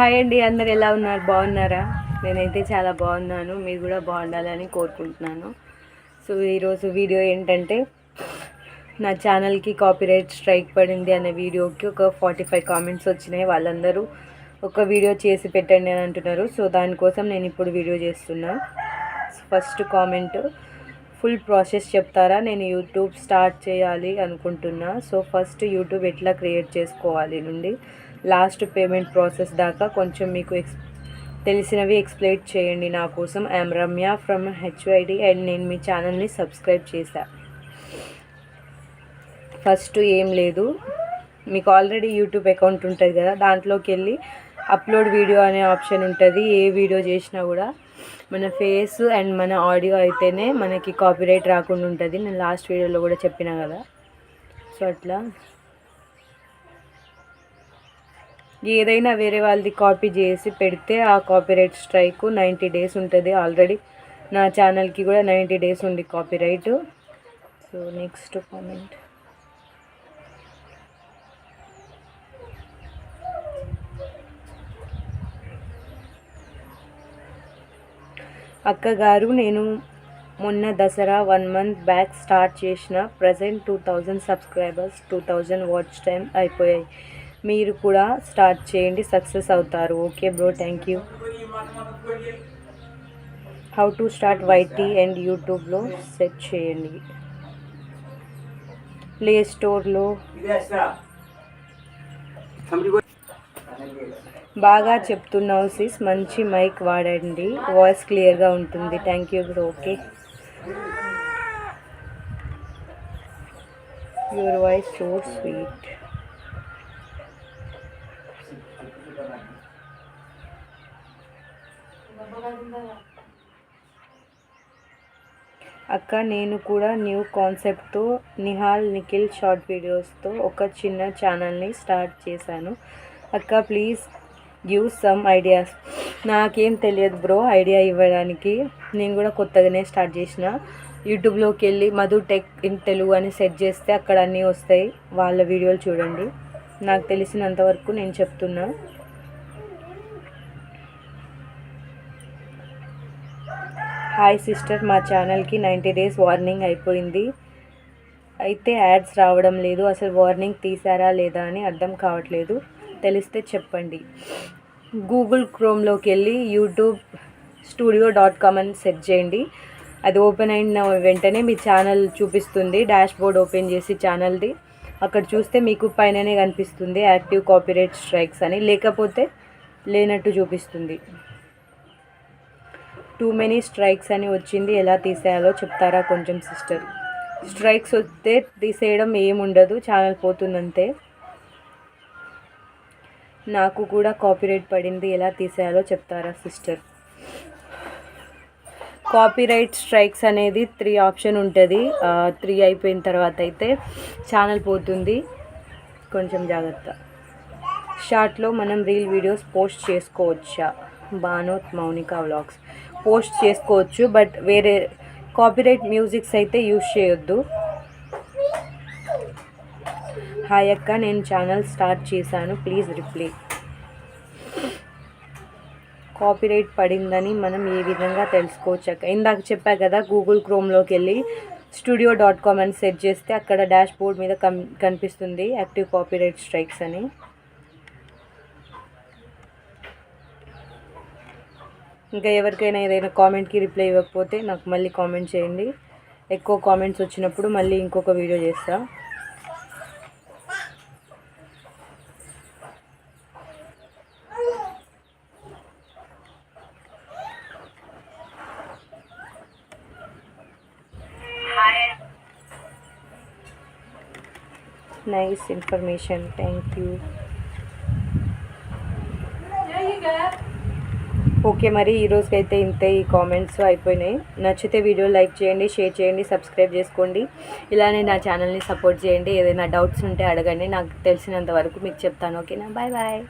Hi అండి అందరు ఎలా ఉన్నారు? బాగున్నారా? నేనైతే చాలా బాగున్నాను. మీరు కూడా బాగుండాలని కోరుకుంటున్నాను. సో ఈరోజు వీడియో ఏంటంటే నా ఛానల్కి కాపీరైట్ స్ట్రైక్ పడింది అనే వీడియోకి ఒక ఫార్టీ ఫైవ్ కామెంట్స్ వచ్చినాయి. వాళ్ళందరూ ఒక వీడియో చేసి పెట్టండి అని అంటున్నారు. సో దానికోసం నేను ఇప్పుడు వీడియో చేస్తున్నా. ఫస్ట్ కామెంట్ ఫుల్ ప్రాసెస్ చెప్తారా? నేను యూట్యూబ్ స్టార్ట్ చేయాలి అనుకుంటున్నా. సో ఫస్ట్ యూట్యూబ్ ఎట్లా క్రియేట్ చేసుకోవాలి నుండి? లాస్ట్ పేమెంట్ ప్రాసెస్ దాకా కొంచెం మీకు ఎక్స్ తెలిసినవి ఎక్స్ప్లెయిన్ చేయండి నా కోసం. I'm Ramya from HID and నేను మీ ఛానల్ని సబ్స్క్రైబ్ చేశా. ఫస్ట్ ఏం లేదు. మీకు ఆల్రెడీ యూట్యూబ్ అకౌంట్ ఉంటుంది కదా దాంట్లోకి వెళ్ళి అప్లోడ్ వీడియో అనే ఆప్షన్ ఉంటుంది. ఏ వీడియో చేసినా కూడా మన ఫేస్ అండ్ మన ఆడియో అయితేనే మనకి కాపీరైట్ రాకుండా ఉంటుంది. నేను లాస్ట్ వీడియోలో కూడా చెప్పిన కదా. సో అట్లా ఏదైనా వేరే వాళ్ళది కాపీ చేసి పెడితే ఆ కాపీరైట్ స్ట్రైక్ నైంటీ డేస్ ఉంటుంది ఆల్రెడీ. నా ఛానల్కి కూడా నైంటీ డేస్ ఉంది కాపీరైట్. So next comment. అక్కగారు నేను మొన్న Dasara one month back start చేసిన present two thousand subscribers two thousand watch time అయిపోయాయి. మీరు కూడా స్టార్ట్ చేయండి సక్సెస్ అవుతారు. Okay bro thank you how to start YT and యూట్యూబ్లో సెట్ చేయండి. ప్లే స్టోర్లో బాగా చెప్తున్నావు సిస్ మంచి మైక్ వాడండి. వాయిస్ క్లియర్గా ఉంటుంది. Thank you bro okay your voice so sweet అక్క నేను కూడా న్యూ కాన్సెప్ట్తో నిహాల్ నిఖిల్ షార్ట్ వీడియోస్తో ఒక చిన్న ఛానల్ని స్టార్ట్ చేశాను. అక్క ప్లీజ్ గివ్ సమ్ ఐడియాస్ నాకేం తెలియదు బ్రో ఐడియా ఇవ్వడానికి. నేను కూడా కొత్తగానే స్టార్ట్ చేసిన. యూట్యూబ్లోకి వెళ్ళి మధు టెక్ ఇన్ తెలుగు అని సెట్ చేస్తే అక్కడ అన్నీ వస్తాయి. వాళ్ళ వీడియోలు చూడండి. నాకు తెలిసినంతవరకు నేను చెప్తున్నా. హాయ్ సిస్టర్ మా ఛానల్కి నైంటీ డేస్ వార్నింగ్ అయిపోయింది. అయితే యాడ్స్ రావడం లేదు. అసలు వార్నింగ్ తీసారా లేదా అని అర్థం కావట్లేదు. తెలిస్తే చెప్పండి. గూగుల్ క్రోమ్లోకి వెళ్ళి యూట్యూబ్ స్టూడియో డాట్ కామ్ అని సెర్చ్ చేయండి. అది ఓపెన్ అయిన వెంటనే మీ ఛానల్ చూపిస్తుంది. డాష్ బోర్డ్ ఓపెన్ చేసి ఛానల్ది అక్కడ చూస్తే మీకు పైననే కనిపిస్తుంది. యాక్టివ్ కాపీరైట్ స్ట్రైక్స్ అని. లేకపోతే లేనట్టు చూపిస్తుంది. టూ మెనీ స్ట్రైక్స్ అని వచ్చింది. ఎలా తీసేయాలో చెప్తారా కొంచెం సిస్టర్? స్ట్రైక్స్ వస్తే తీసేయడం ఏముండదు ఛానల్ పోతుందంతే. నాకు కూడా కాపీరైట్ పడింది. ఎలా తీసేయాలో చెప్తారా సిస్టర్? కాపీరైట్ స్ట్రైక్స్ అనేది త్రీ ఆప్షన్ ఉంటుంది. త్రీ అయిపోయిన తర్వాత అయితే ఛానల్ పోతుంది. కొంచెం జాగ్రత్త. షార్ట్లో మనం రీల్ వీడియోస్ పోస్ట్ చేసుకోవచ్చా? భానోత్ మౌనిక వ్లాగ్స్. పోస్ట్ చేసుకోవచ్చు బట్ వేరే కాపీరైట్ మ్యూజిక్స్ అయితే యూజ్ చేయొద్దు. హాయ్ అక్క నేను ఛానల్ స్టార్ట్ చేశాను. Please reply. కాపీరైట్ పడిందని మనం ఏ విధంగా తెలుసుకోవచ్చు అక్క? ఇందాక చెప్పా కదా గూగుల్ క్రోమ్లోకి వెళ్ళి స్టూడియో డాట్ కామ్ అని సెట్ చేస్తే అక్కడ డాష్ బోర్డ్ మీద కం కనిపిస్తుంది యాక్టివ్ కాపీరైట్ స్ట్రైక్స్ అని. ఇంకా ఎవరికైనా ఏదైనా కామెంట్కి రిప్లై ఇవ్వకపోతే నాకు మళ్ళీ కామెంట్ చేయండి. ఎక్కువ కామెంట్స్ వచ్చినప్పుడు మళ్ళీ ఇంకొక వీడియో చేస్తా. Nice information thank you okay మరి ఈ అయితే ఇంతే ఈ కామెంట్స్ అయిపోయినాయి. నచ్చితే వీడియో లైక్ చేయండి షేర్ చేయండి సబ్స్క్రైబ్ చేసుకోండి. ఇలానే నా ఛానల్ని సపోర్ట్ చేయండి. ఏదైనా డౌట్స్ ఉంటే అడగండి. నాకు తెలిసినంత వరకు మీకు చెప్తాను. ఓకేనా? Bye bye.